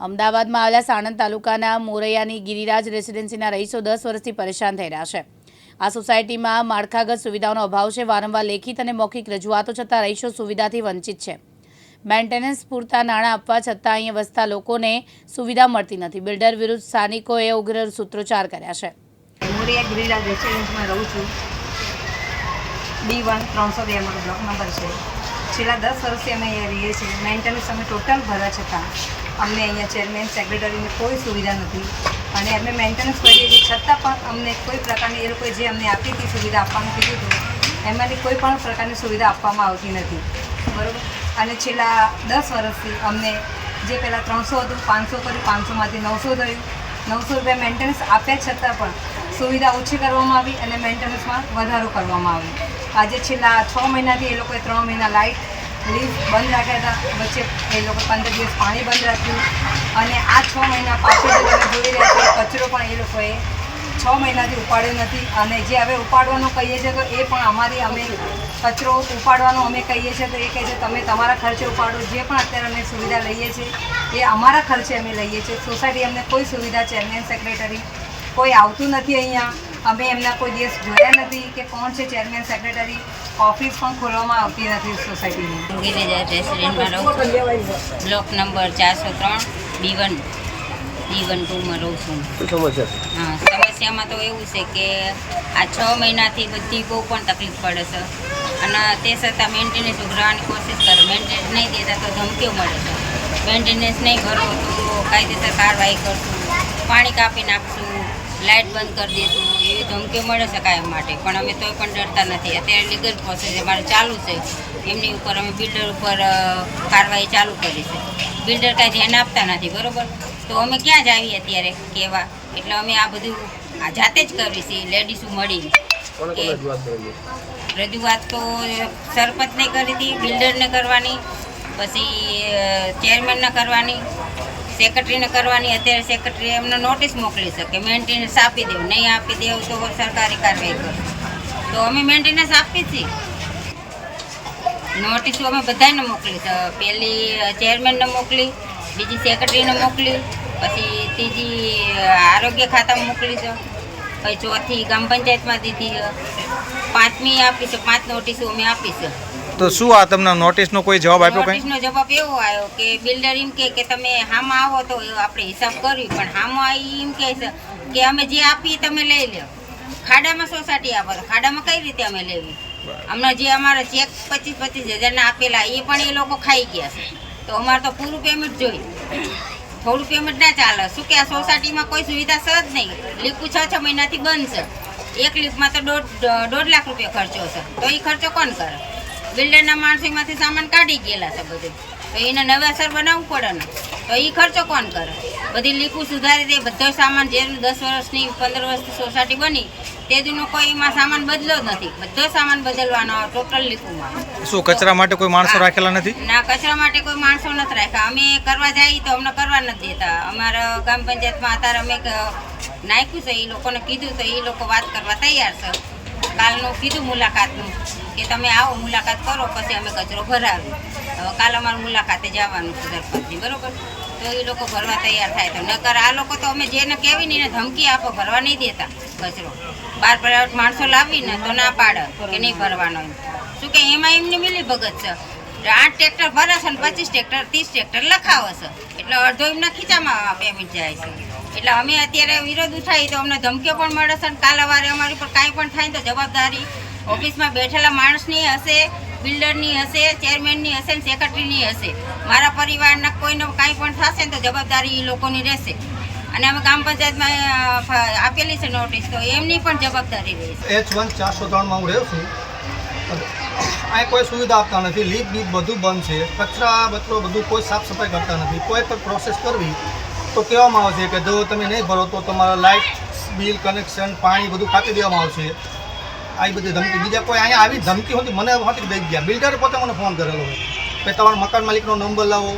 અમદાવાદમાં આવેલા સાણંદ તાલુકાના મોરૈયાની ગિરિરાજ રેસિડેન્સીના રહીશો દસ વર્ષથી પરેશાન થઈ રહ્યા છે. આ સોસાયટીમાં માળખાગત સુવિધાઓનો અભાવ છે. વારંવાર લેખિત અને મૌખિક રજૂઆતો છતાં રહીશો સુવિધાથી વંચિત છે. મેન્ટેનન્સ પૂરતા નાણાં આપવા છતાં અહીંયા વસતા લોકોને સુવિધા મળતી નથી. બિલ્ડર વિરુદ્ધ સ્થાનિકોએ ઉગ્ર સૂત્રોચ્ચાર કર્યા છે. મોરૈયા ગિરિરાજ રેસિડેન્સમાં રહું છું. બી વન ત્રણસો બે બ્લોક નંબર છે. છેલ્લા દસ વર્ષથી અમે અહીંયા રહીએ છીએ. મેન્ટેનન્સ અમે ટોટલ ભરવા છતાં અમને અહીંયા ચેરમેન સેક્રેટરીની કોઈ સુવિધા નથી. અને અમે મેન્ટેનન્સ કરીએ છીએ. છતાં પણ અમને કોઈ પ્રકારની એ લોકોએ જે અમને આપી હતી સુવિધા આપવાનું કીધું હતું, એમાંથી કોઈ પણ પ્રકારની સુવિધા આપવામાં આવતી નથી. બરાબર? અને છેલ્લા દસ વર્ષથી અમને જે પહેલાં ત્રણસો હતું, પાંચસો કર્યું, પાંચસોમાંથી નવસો થયું. નવસો રૂપિયા મેન્ટેનન્સ આપ્યા છતાં પણ સુવિધા ઓછી કરવામાં આવી અને મેન્ટેનન્સમાં વધારો કરવામાં આવ્યો. આજે છેલ્લા છ મહિનાથી એ લોકોએ ત્રણ મહિના લાઇટ લીફ બંધ રાખ્યા હતા. વચ્ચે એ લોકો પંદર દિવસ પાણી બંધ રાખ્યું. અને આ છ મહિના પાછળ તમે જોઈ રહ્યા છો, કચરો પણ એ લોકોએ છ મહિનાથી ઉપાડ્યો નથી. અને જે હવે ઉપાડવાનું કહીએ છીએ તો એ પણ અમારી અમે કચરો ઉપાડવાનો અમે કહીએ છીએ તો એ કહે છે, તમે તમારા ખર્ચે ઉપાડો. જે પણ અત્યારે અમે સુવિધા લઈએ છીએ, એ અમારા ખર્ચે અમે લઈએ છીએ. સોસાયટી અમને કોઈ સુવિધા ચેરમેન સેક્રેટરી કોઈ આવતું નથી અહીંયા. અમે એમના કોઈ દિવસ જોયા નથી કે કોણ છે ચેરમેન સેક્રેટરી ઓફિસ પણ ખોલવામાં આવતી નથી સોસાયટીની ગિરિજા રેસિડેન્ટમાં રહું છું બ્લોક નંબર ચારસો ત્રણ બી વન બી વન ટુમાં રહું છું. શું સમસ્યા છે? હા સમસ્યામાં તો એવું છે કે આ છ મહિનાથી બધી બહુ પણ તકલીફ પડે છે. અને તે છતાં મેન્ટેનન્સ ઉઘરાવાની કોશિશ કરે. મેન્ટેનન્સ નહીં દેતા તો ધમકીઓ મળે છે. મેન્ટેનન્સ નહીં ભરો તો કાયદેસર કાર્યવાહી કરશું. પાણી કાપી નાખશું. લાઇટ બંધ કરી દઈશું એવી ધમકી મળે છે કાયમ માટે. પણ અમે તોય પણ ડરતા નથી. અત્યારે લીગલ પ્રોસેસ અમારે ચાલુ છે. એમની ઉપર અમે બિલ્ડર ઉપર કાર્યવાહી ચાલુ કરી છે. બિલ્ડર કાંઈ ધ્યાન આપતા નથી બરાબર? તો અમે ક્યાં જ આવીએ અત્યારે કહેવા એટલે અમે આ બધું આ જાતે જ કરવી છીએ લેડીઝો મળી કોને કોને રજૂઆત કરેલી રજૂઆત તો સરપંચને કરી હતી બિલ્ડરને કરવાની પછી ચેરમેનને કરવાની. સેક્રેટરીને કરવાની, અત્યારે સેક્રેટરી એમને નોટિસ મોકલી શકે મેન્ટેનન્સ આપી દેવું. નહીં આપી દેવું તો સરકારી કાર્યવાહી કરશે. તો અમે મેન્ટેનન્સ આપી છીએ. નોટિસો અમે બધાને મોકલી પહેલી ચેરમેનને મોકલી, બીજી સેક્રેટરીને મોકલી, પછી ત્રીજી આરોગ્ય ખાતામાં મોકલી છે. પછી ચોથી ગ્રામ પંચાયતમાં દીધી પાંચમી આપી છે. પાંચ નોટિસો અમે આપી છે. તો શું આ તમને નોટિસનો કોઈ જવાબ આપ્યો કંઈ? નોટિસનો જવાબ એવો આવ્યો કે બિલ્ડર એમ કહે કે તમે હામાં આવો તો આપણે હિસાબ કરવી પણ હામાં આવી એમ કહે છે કે અમે જે આપીએ તમે લઈ લો. ખાડામાં સોસાયટી આપો તો ખાડામાં કઈ રીતે અમે લેવી? હમણાં જે અમારા ચેક પચીસ પચીસ હજારના આપેલા એ પણ એ લોકો ખાઈ ગયા છે. તો અમારે તો પૂરું પેમેન્ટ જોઈ. થોડું પેમેન્ટ ના ચાલે. શું કે આ સોસાયટીમાં કોઈ સુવિધા છે જ નહીં. લીપું છ છ મહિનાથી બંધ છે. એક લીપમાં તો દોઢ દોઢ લાખ રૂપિયા ખર્ચો છે. તો એ ખર્ચો કોણ કરે? બિલ્ડરના માણસોમાંથી સામાન કાઢી ગયેલા છે બધું. તો એને નવેસર બનાવવું પડે ને. તો એ ખર્ચો કોણ કરે? બધી લીપું સુધારી દે બધો સામાન જેનું દસ વર્ષની પંદર વર્ષની સોસાયટી બની તે દીનો કોઈ એમાં સામાન બદલો જ નથી. બધો સામાન બદલવાનો ટોટલ લીપુમાં શું કચરા માટે કોઈ માણસો રાખેલા નથી? ના કચરા માટે કોઈ માણસો નથી રાખ્યા. અમે કરવા જઈએ તો અમને કરવા નથી દેતા. અમારા ગ્રામ પંચાયતમાં અત્યારે અમે નાખ્યું છે એ લોકોને કીધું તો એ લોકો વાત કરવા તૈયાર છે. કાલનું કીધું મુલાકાતનું કે તમે આવો, મુલાકાત કરો, પછી અમે કચરો ભરાવી હવે કાલ અમારે મુલાકાતે જવાનું છે દરપતની બરોબર? તો એ લોકો ભરવા તૈયાર થાય તો નકર આ લોકો તો અમે જેને કહેવી ને ધમકી આપો, ભરવા નહીં દેતા કચરો. બાર પ્રાઇવેટ માણસો લાવીને તો ના પાડે કે નહીં ભરવાનો શું કે એમાં એમની મિલી ભગત છે? આઠ ટ્રેક્ટર ભરે છે ને પચીસ ટ્રેક્ટર, ત્રીસ ટ્રેક્ટર લખાવે છે. એટલે અડધો એમના ખીચામાં પેમેન્ટ જાય છે. એટલે અમે અત્યારે વિરોધ ઉઠાવી તો અમને ધમકીઓ પણ મળે છે અને કાલ અવારે અમારી પર કાંઈ પણ થાય તો જવાબદારી ઓફિસમાં બેઠેલા માણસની હશે, બિલ્ડરની હશે, ચેરમેનની હશે ને સેક્રેટરીની હશે. મારા પરિવારના કોઈને કાંઈ પણ થશે ને તો જવાબદારી એ લોકોની રહેશે. અને અમે ગ્રામ પંચાયતમાં આપેલી છે નોટિસ, તો એમની પણ જવાબદારી રહેશે એચ વન ચારસો ત્રણમાં હું રહું છું. અહીં કોઈ સુવિધા આપતા નથી, લીપ બીપ બધું બંધ છે. કચરા બચરો બધું કોઈ સાફ સફાઈ કરતા નથી. કોઈ પણ પ્રોસેસ કરવી તો કહેવામાં આવશે કે જો તમે નહીં ભરો તો તમારા લાઇટ બિલ કનેક્શન પાણી બધું કાપી દેવામાં આવશે. આવી બધી ધમકી. બીજા કોઈ અહીંયા આવી ધમકી હતી મને હોતી દઈ ગયા. બિલ્ડરે પોતે મને ફોન કરેલો કે તમારા મકાન માલિકનો નંબર લાવો.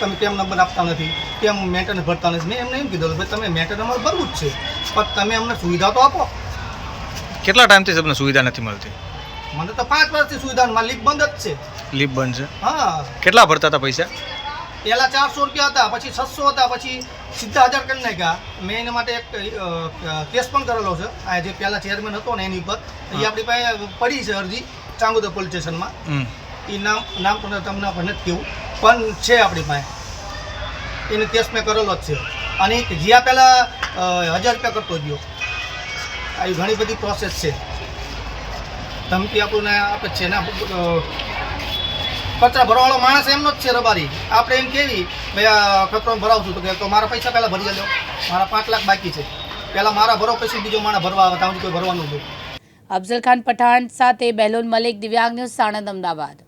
તમે કેમ નંબર આપતા નથી? કેમ મેન્ટેનન્સ ભરતા નથી? મેં એમને એમ કીધું ભાઈ તમે મેન્ટેનન્સ અમારે ભરવું જ છે. પણ તમે અમને સુવિધા તો આપો. કેટલા ટાઈમથી તમને સુવિધા નથી મળતી? મને તો પાંચ વર્ષથી સુવિધા મારી લીક બંધ જ છે. લીપ બંધ છે? હા. કેટલા ભરતા હતા પૈસા? પહેલાં ચારસો રૂપિયા હતા પછી છસો હતા પછી સીધા હજાર કરી નાખ્યા. મેં એના માટે એક કેસ પણ કરેલો છે. આ જે પહેલાં ચેરમેન હતો ને એની ઉપર. એ આપણી પાસે પડી છે અરજી ચાંગોદર પોલીસ સ્ટેશનમાં. એ નામ નામ પણ તમને આપણે નથી કેવું પણ છે આપણી પાસે. એને કેસ મેં કરેલો જ છે. અને જ્યાં પહેલાં હજાર રૂપિયા કરતો ગયો. આવી ઘણી બધી પ્રોસેસ છે. ધમકી આપણને આપે છે ને કચરા ભરવાળો માણસ એમનો જ છે રબારી. આપણે એમ કેવી, ભાઈ કચરો ભરાવશું તો કે તો મારા પૈસા પહેલાં ભરી આલો મારા પાંચ લાખ બાકી છે. પહેલાં મારા ભરો, પછી બીજો માણસ ભરવા આવે ત્યાં કોઈ ભરવાનું નહીં. અફઝલ ખાન પઠાણ સાથે બહેલોન મલિક દિવ્યાંગ ન્યૂઝ સાણંદ અમદાવાદ.